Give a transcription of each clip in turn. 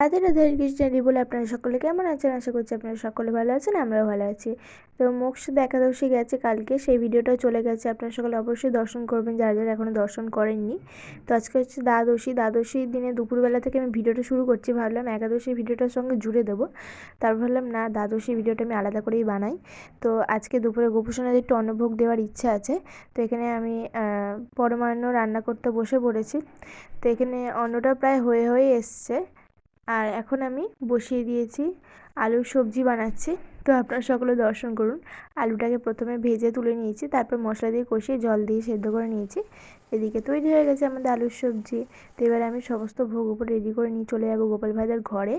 রাধে রাধে হরে কৃষ্ণ হরি বলে আপনারা সকলে কেমন আছেন? আশা করছি আপনারা সকলে ভালো আছেন, আমরাও ভালো আছি। তো মোক্ষদ একাদশী গেছে কালকে, সেই ভিডিওটা চলে গেছে, আপনারা সকলে অবশ্যই দর্শন করবেন, যারা যারা এখনও দর্শন করেননি। তো আজকে হচ্ছে দ্বাদশী দ্বাদশীর দিনে দুপুরবেলা থেকে আমি ভিডিওটা শুরু করছি, ভাবলাম একাদশী ভিডিওটার সঙ্গে জুড়ে দেবো। তারপর ভাবলাম, না, দ্বাদশী ভিডিওটা আমি আলাদা করেই বানাই। তো আজকে দুপুরে গোপুসোনাদের একটু অন্নভোগ দেওয়ার ইচ্ছা আছে, তো এখানে আমি পরমান্ন রান্না করতে বসে পড়েছি। তো এখানে অন্নটা প্রায় হয়ে হয়ে এসছে। আর এখন আমি বসিয়ে দিয়েছি আলুর সবজি বানাচ্ছি। তো আপনারা সকলে দর্শন করুন। আলুটাকে প্রথমে ভেজে তুলে নিয়েছি, তারপর মশলা দিয়ে কষিয়ে জল দিয়ে সেদ্ধ করে নিয়েছি। এদিকে তৈরি হয়ে গেছে আমাদের আলুর সবজি। তো এবার আমি সমস্ত ভোগ উপর রেডি করে নিয়ে চলে যাব গোপাল ভাইদের ঘরে।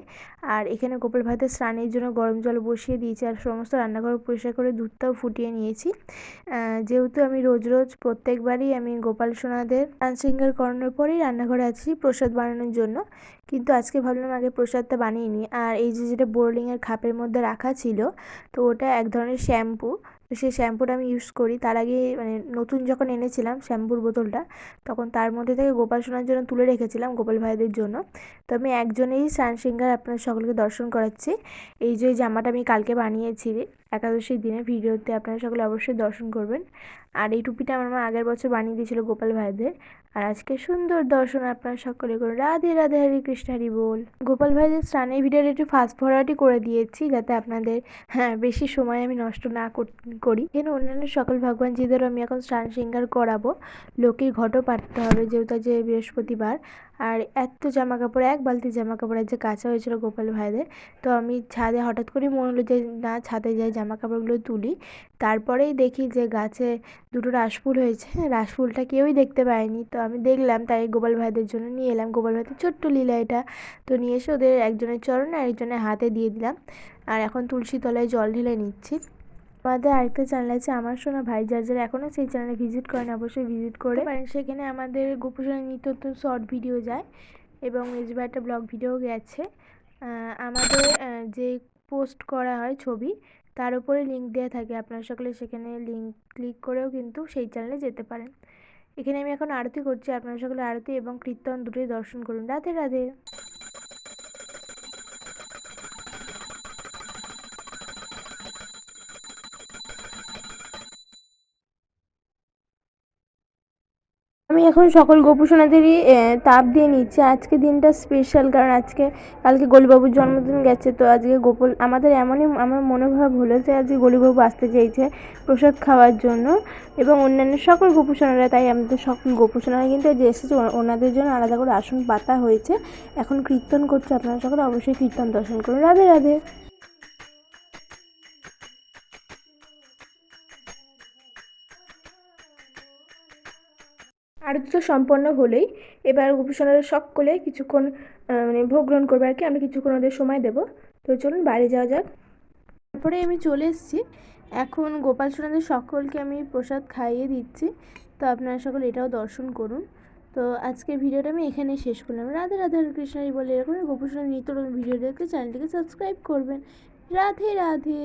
আর এখানে গোপাল ভাইদের স্নানের জন্য গরম জল বসিয়ে দিয়েছি আর সমস্ত রান্নাঘর পরিষ্কার করে দুধটাও ফুটিয়ে নিয়েছি। যেহেতু আমি রোজ রোজ প্রত্যেকবারই আমি গোপাল সোনাদের সিঙ্গার করানোর পরেই রান্নাঘরে আছি প্রসাদ বানানোর জন্য। কিন্তু আজকে ভাবলাম আগে প্রসাদটা বানিয়ে নিই। আর এই যে যেটা বোর্ডিংয়ের খাপের মধ্যে রাখা ছিল, তো ওটা এক ধরনের শ্যাম্পু সেই শ্যাম্পুটা আমি ইউজ করি। তার আগে মানে নতুন যখন এনেছিলাম শ্যাম্পুর বোতলটা, তখন তার মধ্যে থেকে গোপাল সোনার জন্য তুলে রেখেছিলাম গোপাল ভাইদের জন্য। তো আমি একজনেই সানসিঙ্গার আপনার সকলকে দর্শন করাচ্ছি। এই যে জামাটা আমি কালকে বানিয়েছি একাদশীর দিনে ভিডিওতে আপনারা সকলে অবশ্যই দর্শন করবেন। আর এই টুপিটা আমার মা আগের বছর বানিয়ে দিয়েছিল গোপাল ভাইদের আর আজকে সুন্দর দর্শন আপনারা সকলে করুন। রাধে রাধে, হরে কৃষ্ণ, হরি বল। গোপাল ভাইদের স্নানের ভিডিওটা একটু ফাস্ট ফরওয়ার্ডই করে দিয়েছি যাতে আপনাদের হ্যাঁ বেশি সময় আমি নষ্ট না করি এখানে অন্যান্য সকল ভগবান ভগবানজিদেরও আমি এখন স্নান শৃঙ্গার করাবো। লোকের ঘটও পাঠতে হবে, যেহেতু যে বৃহস্পতিবার। আর এত জামা কাপড় এক বালতি জামা কাপড় যে কাঁচা হয়েছিল গোপাল ভাইদের তো আমি ছাদে হঠাৎ করেই মনে হলো যে না, ছাদে যাই জামা কাপড়গুলো তুলি। তারপরেই দেখি যে গাছে দুটো রাসফুল হয়েছে, রাসফুলটা কেউই দেখতে পায়নি। তো আমি দেখলাম তাই গোপাল ভাইদের জন্য নিয়ে এলাম। গোপাল ভাইদের ছোট্ট লীলা এটা। তো নিয়ে এসে ওদের একজনের চরণে আর একজনের হাতে দিয়ে দিলাম। আর এখন তুলসী তলায় জল ঢেলে নিচ্ছি। আমাদের আরেকটা চ্যানেল আছে, আমার সোনা ভাই, যার যারা এখনও সেই চ্যানেলে ভিজিট করেন, অবশ্যই ভিজিট করে। পারেন সেখানে আমাদের গোপুসোনা নিত্য শর্ট ভিডিও যায় এবং মেজবা একটা ব্লগ ভিডিও গেছে আমাদের যে পোস্ট করা হয় ছবি, তার উপরে লিঙ্ক দেওয়া থাকে, আপনারা সকলে সেখানে লিঙ্ক ক্লিক করেও কিন্তু সেই চ্যানেলে যেতে পারেন। এখানে আমি এখন আরতি করছি, আপনারা সকলে আরতি এবং কীর্তন দুটোই দর্শন করুন। রাধে রাধে। আমি এখন সকল গোপুসোনাদেরই তাপ দিয়ে নিচ্ছি। আজকে দিনটা স্পেশাল কারণ আজকে, কালকে গলিবাবুর জন্মদিন গেছে, তো আজকে গোপাল, আমাদের এমনই আমার মনোভাব হলো যে আজকে গলিবাবু আসতে চেয়েছে প্রসাদ খাওয়ার জন্য এবং অন্যান্য সকল গোপুসোনারা, তাই আমাদের সকল গোপুসোনারা কিন্তু যে এসেছে ওনাদের জন্য আলাদা করে আসন পাতা হয়েছে। এখন কীর্তন করছে, আপনারা সকলে অবশ্যই কীর্তন দর্শন করুন। রাধে রাধে। আরতি তো সম্পন্ন হলেই এবার গোপীসোনারা সকলে কিছুক্ষণ মানে ভোগ গ্রহণ করবে আর কি। আমরা কিছুক্ষণ ওদের সময় দেবো। তো চলুন বাড়ি যাওয়া যাক। তারপরে আমি চলে এসেছি। এখন গোপাল সোনাদের সকলকে আমি প্রসাদ খাইয়ে দিচ্ছি। তো আপনারা সকল এটাও দর্শন করুন। তো আজকের ভিডিওটা আমি এখানেই শেষ করলাম। রাধে রাধে কৃষ্ণাই বলে এরকম গোপুসোনার নিত্য ভিডিও দেখতে চ্যানেলটিকে সাবস্ক্রাইব করবেন। রাধে রাধে।